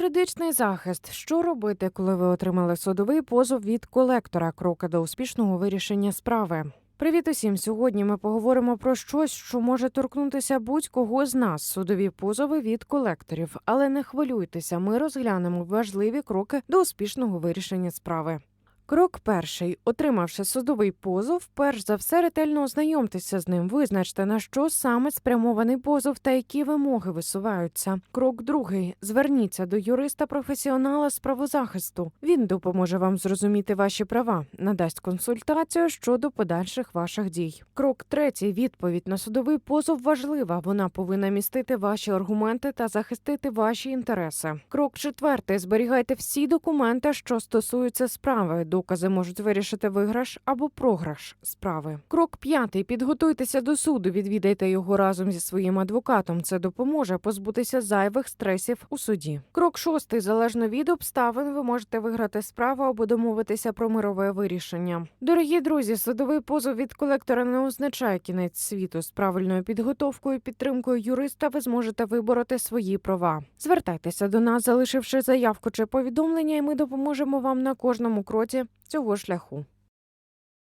Юридичний захист. Що робити, коли ви отримали судовий позов від колектора? Кроки до успішного вирішення справи. Привіт усім! Сьогодні ми поговоримо про щось, що може торкнутися будь-кого з нас. Судові позови від колекторів. Але не хвилюйтеся, ми розглянемо важливі кроки до успішного вирішення справи. Крок перший. Отримавши судовий позов, перш за все ретельно ознайомтеся з ним. Визначте на що саме спрямований позов та які вимоги висуваються. Крок другий. Зверніться до юриста-професіонала з правозахисту. Він допоможе вам зрозуміти ваші права, надасть консультацію щодо подальших ваших дій. Крок третій. Відповідь на судовий позов важлива. Вона повинна містити ваші аргументи та захистити ваші інтереси. Крок четвертий. Зберігайте всі документи, що стосуються справи. Докази можуть вирішити виграш або програш справи. Крок п'ятий. Підготуйтеся до суду. Відвідайте його разом зі своїм адвокатом. Це допоможе позбутися зайвих стресів у суді. Крок шостий. Залежно від обставин, ви можете виграти справу або домовитися про мирове вирішення. Дорогі друзі, судовий позов від колектора не означає кінець світу. З правильною підготовкою підтримкою юриста ви зможете вибороти свої права. Звертайтеся до нас, залишивши заявку чи повідомлення, і ми допоможемо вам на кожному кроці цього шляху.